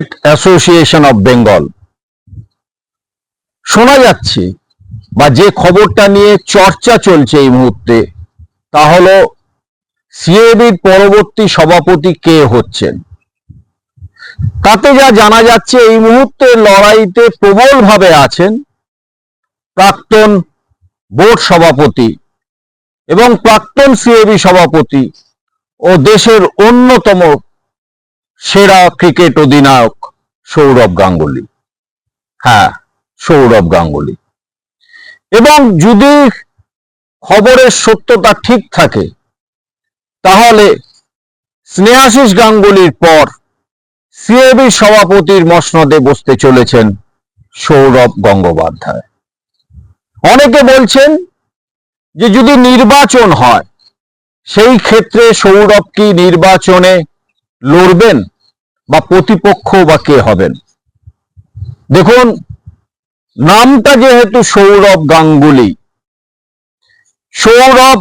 Association of Bengal শোনা যাচ্ছে, বা যে খবরটা নিয়ে চর্চা চলছে এই মুহূর্তে, তা হলো সিএবির পরবর্তী সভাপতি কে হচ্ছেন? তাতে যা জানা যাচ্ছে, এই মুহূর্তে লড়াইতে প্রবলভাবে আছেন প্রাক্তন বোর্ড সভাপতি এবং প্রাক্তন সিএবি সভাপতি ও দেশের অন্যতম সেরা ক্রিকেট অধিনায়ক সৌরভ গাঙ্গুলি। হ্যাঁ সৌরভ গাঙ্গুলি। এবং যদি খবরের সত্যতা ঠিক থাকে, তাহলে স্নেহাশিস গাঙ্গুলির পর সিএবি সভাপতির মসনদে বসতে চলেছেন সৌরভ গঙ্গোপাধ্যায়। অনেকে বলছেন যে যদি নির্বাচন হয়, সেই ক্ষেত্রে সৌরভ কি নির্বাচনে লড়বেন বা প্রতিপক্ষ বা কে হবেন। দেখুন, নামটা যেহেতু সৌরভ গাঙ্গুলি, সৌরভ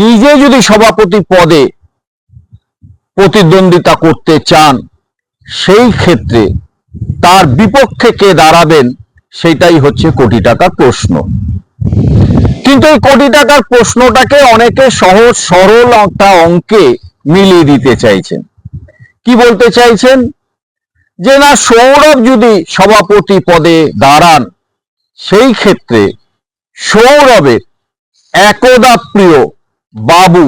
নিজে যদি সভাপতি পদে প্রতিদ্বন্দ্বিতা করতে চান, সেই ক্ষেত্রে তার বিপক্ষে কে দাঁড়াবেন সেটাই হচ্ছে কোটি টাকার প্রশ্ন। কিন্তু এই কোটি টাকার প্রশ্নটাকে অনেকে সহজ সরল একটা অঙ্কে মিলিয়ে দিতে চাইছেন। কি বলতে চাইছেন? যে না সৌরভ যদি সভাপতি পদে দাঁড়ান, সেই ক্ষেত্রে সৌরভের একদা প্রিয় বাবু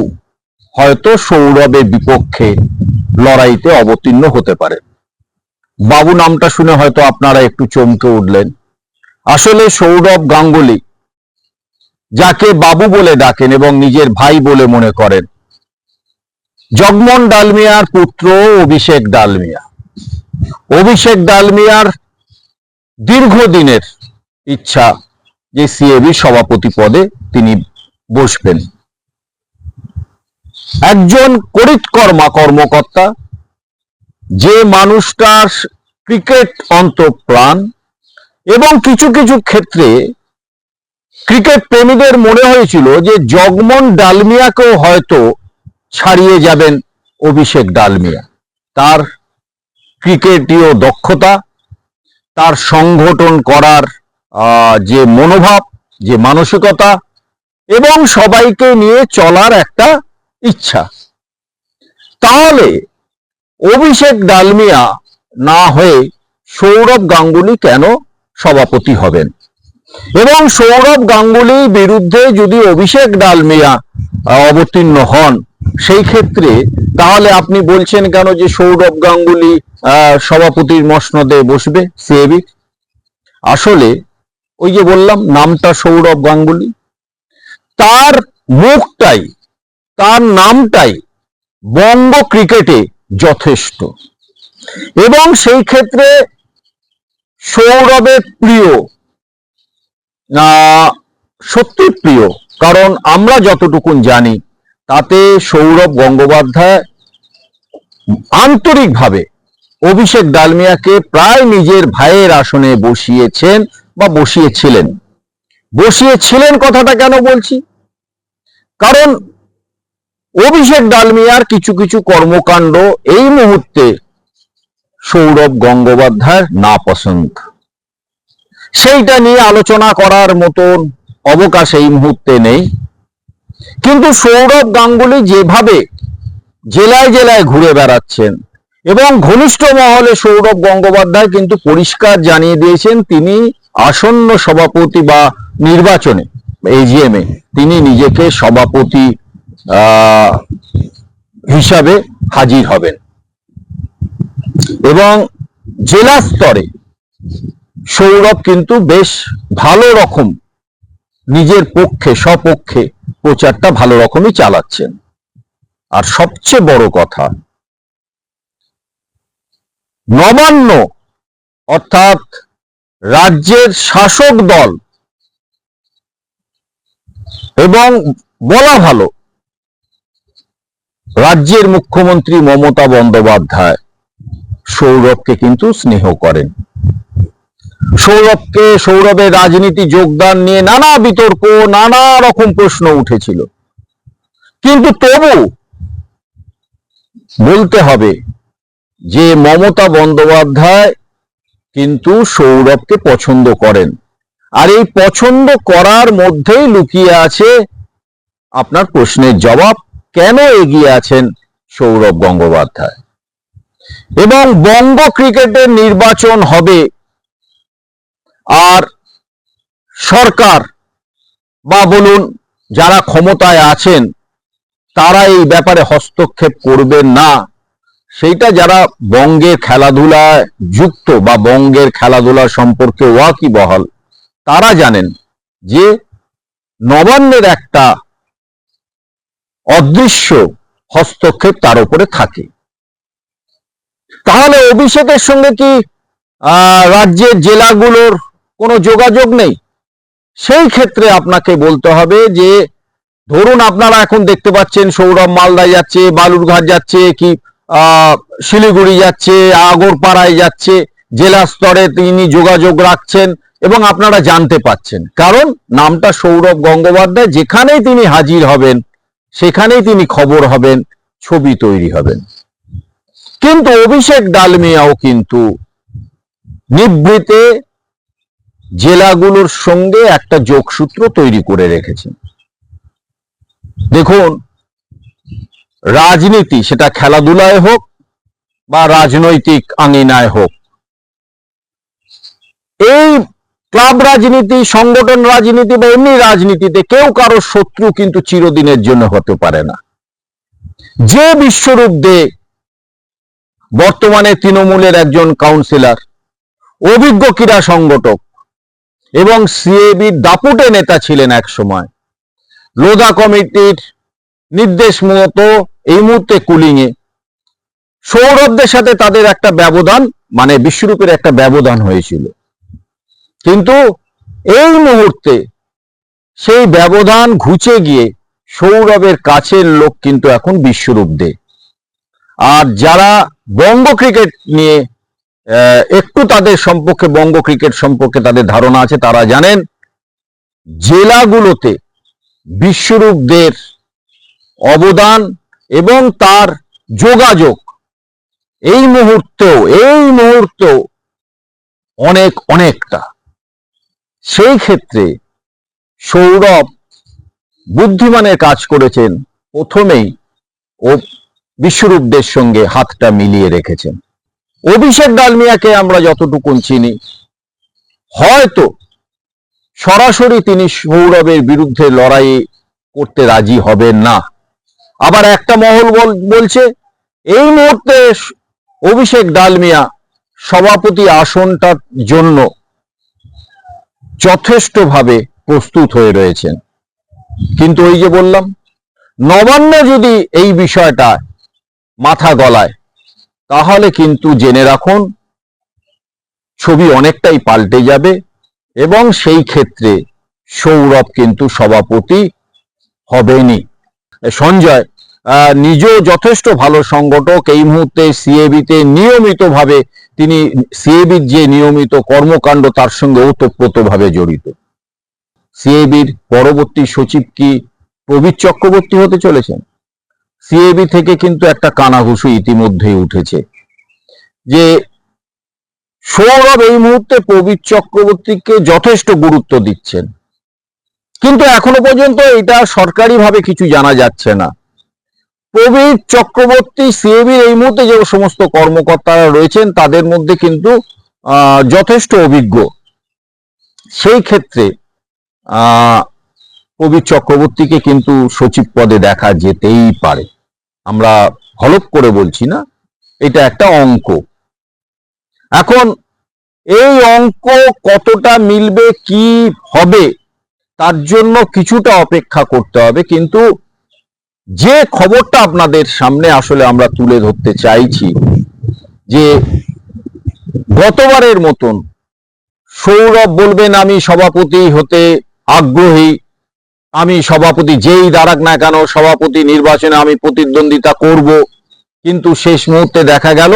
হয়তো সৌরভের বিপক্ষে লড়াইতে অবতীর্ণ হতে পারে বাবু নামটা শুনে হয়তো আপনারা একটু চমকে উঠলেন। আসলে সৌরভ গাঙ্গুলি, যাকে বাবু বলে ডাকেন এবং নিজের ভাই বলে মনে করেন জগমোহন ডালমিয়ার পুত্র অভিষেক ডালমিয়া। অভিষেক ডালমিয়ার দীর্ঘদিনের ইচ্ছা যে সিএবি সভাপতি পদে তিনি বসবেন। একজন করিতকর্মা কর্মকর্তা, যে মানুষটার ক্রিকেট অন্তঃপ্রাণ এবং কিছু কিছু ক্ষেত্রে ক্রিকেট প্রেমীদের মনে হয়েছিল যে জগমন ডালমিয়াকেও হয়তো ছাড়িয়ে যাবেন অভিষেক ডালমিয়া। তার ক্রিকেটীয় দক্ষতা, তার সংগঠন করার যে মনোভাব, যে মানসিকতা এবং সবাইকে নিয়ে চলার একটা ইচ্ছা। তাহলে অভিষেক ডালমিয়া না হয়ে সৌরভ গাঙ্গুলি কেন সভাপতি হবেন? এবং সৌরভ গাঙ্গুলির বিরুদ্ধে যদি অভিষেক ডালমিয়া অবতীর্ণ হন। সেই ক্ষেত্রে তাহলে আপনি বলছেন কেন যে সৌরভ গাঙ্গুলি সভাপতির মসনদে বসবে, সিএবি? আসলে ওই যে বললাম, নামটা সৌরভ গাঙ্গুলি। তার মুখটাই, তার নামটাই বঙ্গ ক্রিকেটে যথেষ্ট। এবং সেই ক্ষেত্রে সৌরভের প্রিয় সত্যি প্রিয়, কারণ আমরা যতটুকুন জানি, তাতে সৌরভ গঙ্গোপাধ্যায় আন্তরিকভাবে অভিষেক ডালমিয়াকে প্রায় নিজের ভাইয়ের আসনে বসিয়েছেন বা বসিয়েছিলেন। বসিয়েছিলেন কথাটা কেন বলছি? কারণ অভিষেক ডালমিয়ার কিছু কিছু কর্মকাণ্ড এই মুহূর্তে সৌরভ গঙ্গোপাধ্যায়ের না পছন্দ সেইটা নিয়ে আলোচনা করার মতন অবকাশ এই মুহূর্তে নেই। কিন্তু সৌরভ গাঙ্গুলি যেভাবে জেলায় জেলায় ঘুরে বেড়াচ্ছেন এবং ঘনিষ্ঠ মহলে সৌরভ গঙ্গোপাধ্যায় কিন্তু পরিষ্কার জানিয়ে দিয়েছেন, তিনি আসন্ন সভাপতি বা নির্বাচনে এজিএম এ, তিনি নিজেকে সভাপতি হিসাবে হাজির হবেন। এবং জেলা স্তরে সৌরভ কিন্তু বেশ ভালো রকম নিজের পক্ষে সপক্ষে প্রচারটা ভালো রকমই চালাচ্ছেন। আর সবচেয়ে বড় কথা, নবান্ন অর্থাৎ রাজ্যের শাসক দল এবং বলা ভালো, রাজ্যের মুখ্যমন্ত্রী মমতা বন্দ্যোপাধ্যায় সৌরভকে কিন্তু স্নেহ করেন। সৌরভকে সৌরভের রাজনীতি যোগদান নিয়ে নানা বিতর্ক, নানা রকম প্রশ্ন উঠেছিল। কিন্তু তবু বলতে হবে যে মমতা বন্দ্যোপাধ্যায় কিন্তু সৌরভকে পছন্দ করেন। আর এই পছন্দ করার মধ্যেই লুকিয়ে আছে আপনার প্রশ্নের জবাব, কেন এগিয়ে আছেন সৌরভ গঙ্গোপাধ্যায়? এবং বঙ্গ ক্রিকেটের নির্বাচন হবে আর সরকার বা বলুন যারা ক্ষমতায় আছেন, তারা এই ব্যাপারে হস্তক্ষেপ করবেন না। সেইটা যারা বঙ্গের খেলাধুলায় যুক্ত বা বঙ্গের খেলাধুলা সম্পর্কে ওয়াকি ওয়াকিবহাল, তারা জানেন যে নবান্নের একটা অদৃশ্য হস্তক্ষেপ তার উপরে থাকে। তাহলে অভিষেকের সঙ্গে কি রাজ্যের জেলাগুলোর কোনো যোগাযোগ নেই। সেই ক্ষেত্রে আপনাকে বলতে হবে যে, ধরুন আপনারা এখন দেখতে পাচ্ছেন সৌরভ মালদা যাচ্ছে, বালুরঘাট যাচ্ছে, কি শিলিগুড়ি যাচ্ছে, আগরপাড়ায় যাচ্ছে, জেলা স্তরে তিনি যোগাযোগ রাখছেন এবং আপনারা জানতে পাচ্ছেন। কারণ নামটা সৌরভ গঙ্গোপাধ্যায়, যেখানেই তিনি হাজির হবেন, সেখানেই তিনি খবর হবেন, ছবি তৈরি হবেন। কিন্তু অভিষেক ডালমিয়াও কিন্তু নিভৃতে জেলাগুলোর সঙ্গে একটা যোগসূত্র তৈরি করে রেখেছেন দেখুন, রাজনীতি সেটা খেলাধুলায় হোক বা রাজনৈতিক আঙিনায় হোক। এই ক্লাব রাজনীতি, সংগঠন রাজনীতি বা এমনি রাজনীতিতে কেউ কারও শত্রু কিন্তু চিরদিনের জন্য হতে পারে না। যে বিশ্বরূপ দে বর্তমানে তৃণমূলের একজন কাউন্সিলর অভিজ্ঞ ক্রীড়া সংগঠক এবং সিএবির দাপুটে নেতা ছিলেন এক সময়। লোধা কমিটির নির্দেশ মতো এই মুহূর্তে কুলিংয়ে সৌরভদের সাথে তাদের একটা ব্যবধান মানে বিশ্বরূপের একটা ব্যবধান হয়েছিল। কিন্তু এই মুহূর্তে সেই ব্যবধান ঘুচে গিয়ে সৌরভের কাছের লোক কিন্তু এখন বিশ্বরূপ দে আর যারা বঙ্গ ক্রিকেট নিয়ে একটু তাদের সম্পর্কে, বঙ্গ ক্রিকেট সম্পর্কে তাদের ধারণা আছে, তারা জানেন জেলাগুলোতে বিশ্বরূপদের অবদান এবং তার যোগাযোগ। এই মুহূর্তেও এই মুহূর্তেও অনেক, অনেকটা। সেই ক্ষেত্রে সৌরভ বুদ্ধিমানের কাজ করেছেন, প্রথমেই ও বিশ্বরূপদের সঙ্গে হাতটা মিলিয়ে রেখেছেন। অভিষেক ডালমিয়াকে আমরা যতটুকুন চিনি, হয়তো সরাসরি তিনি সৌরভের বিরুদ্ধে লড়াই করতে রাজি হবেন না। আবার একটা মহল বল- বলছে, এই মুহূর্তে অভিষেক ডালমিয়া সভাপতি আসনটার জন্য যথেষ্টভাবে প্রস্তুত হয়ে রয়েছেন। কিন্তু ওই যে বললাম, নবান্ন যদি এই বিষয়টা মাথা গলায় তাহলে কিন্তু জেনে রাখুন, ছবি অনেকটাই পাল্টে যাবে এবং সেই ক্ষেত্রে সৌরভ কিন্তু সভাপতি হবেনি। সঞ্জয় নিজেও যথেষ্ট ভালো সংগঠক, এই মুহূর্তে সিএবিতে নিয়মিতভাবে তিনি সিএবির যে নিয়মিত কর্মকাণ্ড তার সঙ্গে ওতপ্রোতভাবে জড়িত। সিএবির পরবর্তী সচিব কি প্রবীর চক্রবর্তী হতে চলেছেন? সিএবি থেকে কিন্তু একটা কানাঘুষু ইতিমধ্যেই উঠেছে। যে সৌরভ এই মুহূর্তে প্রবীর চক্রবর্তীকে যথেষ্ট গুরুত্ব দিচ্ছেন। কিন্তু এখনও পর্যন্ত এটা সরকারিভাবে কিছু জানা যাচ্ছে না। প্রবীর চক্রবর্তী সিএবির এই মুহূর্তে যে সমস্ত কর্মকর্তারা রয়েছেন তাদের মধ্যে কিন্তু যথেষ্ট অভিজ্ঞ। সেই ক্ষেত্রে আহ, প্রবীর চক্রবর্তীকে কিন্তু সচিব পদে দেখা যেতেই পারে। আমরা হলপ করে বলছি না, এটা একটা অঙ্ক। এখন এই অঙ্ক কতটা মিলবে, কি হবে, তার জন্য কিছুটা অপেক্ষা করতে হবে, কিন্তু যে খবরটা আপনাদের সামনে আসলে আমরা তুলে ধরতে চাইছি, যে গতবারের মতন সৌরভ বলবেন, আমি সভাপতি হতে আগ্রহী। আমি সভাপতি যেই দাঁড়াক না কেন, সভাপতি নির্বাচনে আমি প্রতিদ্বন্দ্বিতা করব। কিন্তু শেষ মুহূর্তে দেখা গেল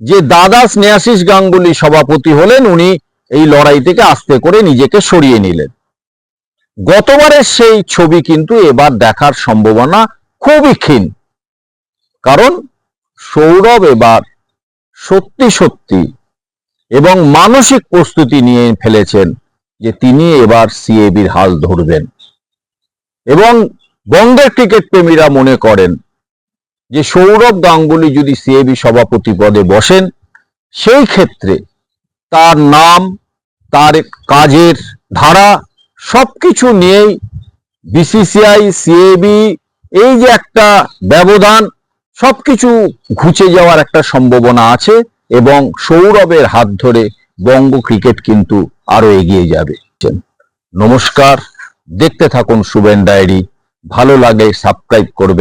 যে দাদা স্নেহাশিস গাঙ্গুলি সভাপতি হলেন, উনি এই লড়াই থেকে আস্তে করে নিজেকে সরিয়ে নিলেন। গতবারের সেই ছবি কিন্তু এবার দেখার সম্ভাবনা খুবই ক্ষীণ। কারণ সৌরভ এবার সত্যি সত্যি এবং মানসিক প্রস্তুতি নিয়ে ফেলেছেন যে তিনি এবার সিএবির হাল ধরবেন। এবং বঙ্গের ক্রিকেট প্রেমীরা মনে করেন যে সৌরভ গাঙ্গুলি যদি সিএবি সভাপতি পদে বসেন, সেই ক্ষেত্রে তার নাম, তার কাজের ধারা সবকিছু নিয়েই বিসিসিআই সিএবি এই যে একটা ব্যবধান, সবকিছু ঘুচে যাওয়ার একটা সম্ভাবনা আছে এবং সৌরভের হাত ধরে বঙ্গ ক্রিকেট কিন্তু আরও এগিয়ে যাবে। নমস্কার। দেখতে থাকুন সুবেন ডায়েরি ভালো লাগে সাবস্ক্রাইব করবেন।